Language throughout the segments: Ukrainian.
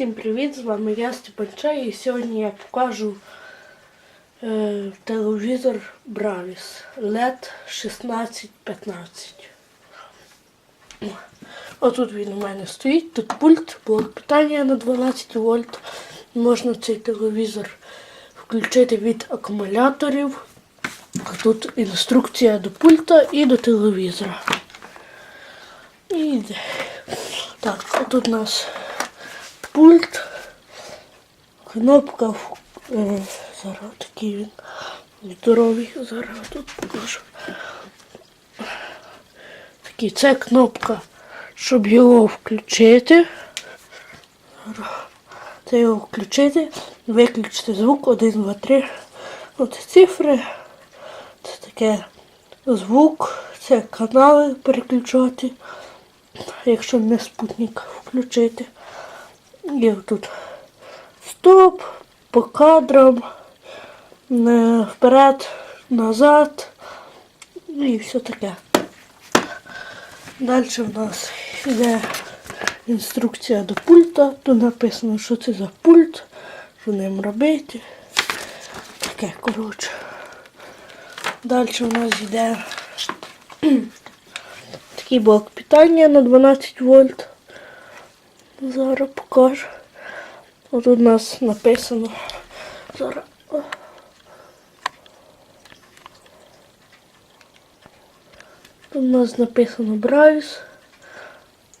Всім привіт! З вами я Степанчай і сьогодні я покажу е, телевізор Бравіс LED 1615. Отут він у мене стоїть, тут пульт, блок питання на 12 вольт. Можна цей телевізор включити від акумуляторів. Тут інструкція до пульта і до телевізора. І. Так, тут у нас пульт, кнопка, в- е, зараз такий він здоровий, зараз тут покажу. Такий, це кнопка, щоб його включити. Це його включити, виключити звук 1, 2, 3. От цифри. Це таке звук, це канали переключати, якщо не спутник включити. І тут стоп, по кадрам, вперед, назад і все таке. Далі в нас йде інструкція до пульта. Тут написано, що це за пульт, що ним робити. Таке, коротше. Далі у нас йде такий блок питання на 12 вольт. Зараз покажу. От у нас написано. Зараз. Тут у нас написано Бравіс.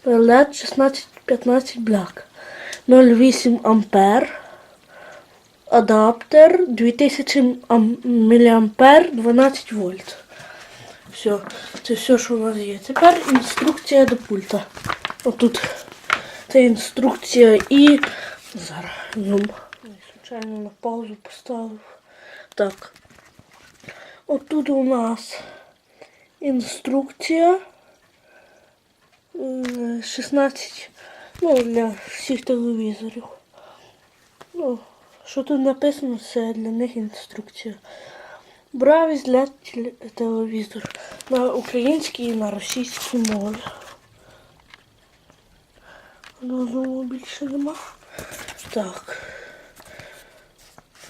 LED 1615 Black. 0,8 ампер. Адаптер 2000 ам- міліампер 12 вольт. Все, це все, що у нас є. Тепер інструкція до пульта. Отут це інструкція і зараз ну, случайно на паузу поставив. Так. Отут у нас інструкція. 16 ну, для всіх телевізорів. Ну, що тут написано, це для них інструкція. Бравість для теле- телевізору на українській і на російській мові. Розуму більше нема. Так.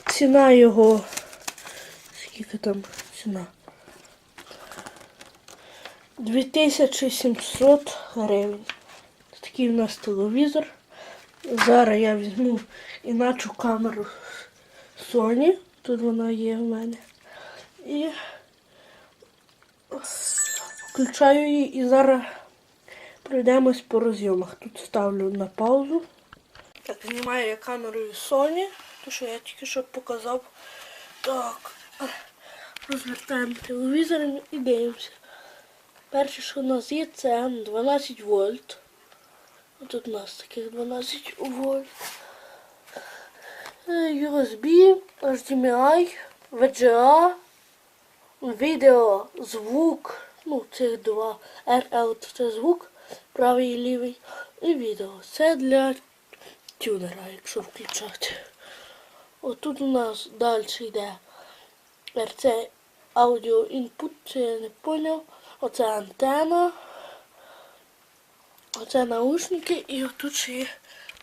Ціна його. Скільки там ціна? 2700 гривень. Такий у нас телевізор. Зараз я візьму іначу камеру Sony. Тут вона є в мене. І включаю її і зараз пройдемось по розйомах. Тут ставлю на паузу. Так, знімаю я камерою Sony, то що я тільки що показав. Так, розвертаємо телевізор і дивимося. Перше, що у нас є, це 12 вольт. Тут у нас таких 12 вольт. USB, HDMI, VGA, відео, звук. Ну, цих два. RL це звук, правий і лівий. І відео. Це для тюнера, якщо включати. Отут у нас далі йде RC аудіо інпут, це я не поняв. Оце антена. Оце наушники і отут ще є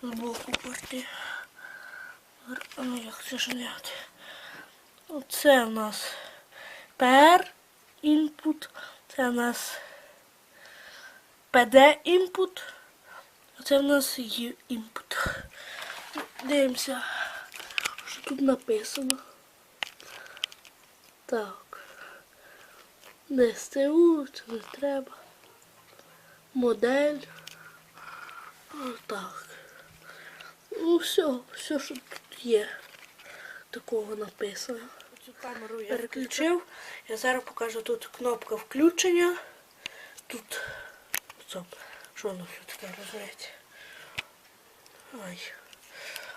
збоку порти. Ну як це ж зняти? Оце у нас PR input, це у нас PD input, оце у нас U input. Дивимося, що тут написано. Так. ДСТУ, це не треба. Модель. Отак. Ну все, все, що тут є. Такого написано. Цю камеру я переключив. Я зараз покажу тут кнопка включення. Тут. Стоп. Що воно все таке розумієте? Ай.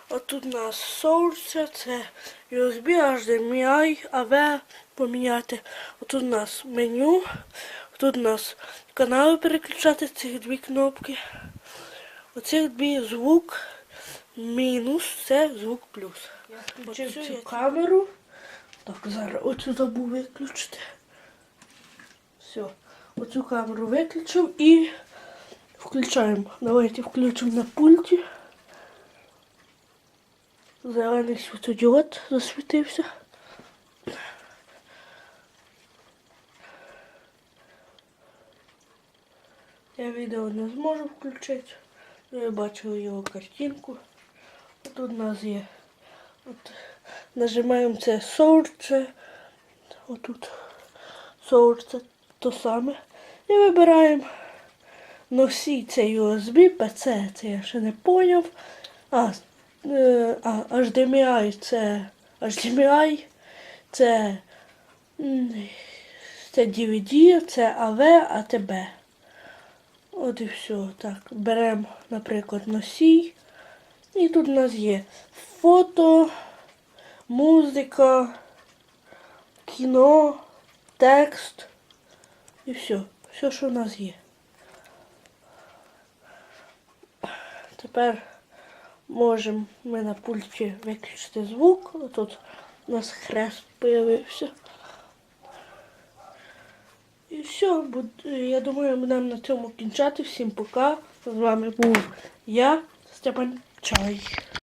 От тут у нас source, це USB, HDMI, AV поміняти. Отут у нас меню. Тут у нас канали переключати ці дві кнопки. Оцих дві звук мінус, це звук плюс. Я включив цю камеру. Так, зараз оцю забув виключити. Все. Оцю камеру виключив і включаємо. Давайте включимо на пульті. зелений світодіод засвітився. Я відео не зможу включити. Я бачив його картинку. Тут у нас є. От, нажимаємо це соурце. Отут соурце то саме. І вибираємо носій це USB, PC, це я ще не поняв. А, е, а HDMI це HDMI, це, це DVD, це AV, ATB. От і все. Так, беремо, наприклад, носій. І тут у нас є фото, музика, кіно, текст і все. Все, що в нас є. Тепер можемо ми на пульті виключити звук. Тут у нас хрест появився. І все, я думаю, будемо на цьому кінчати. Всім пока. З вами був я, Степан Чай.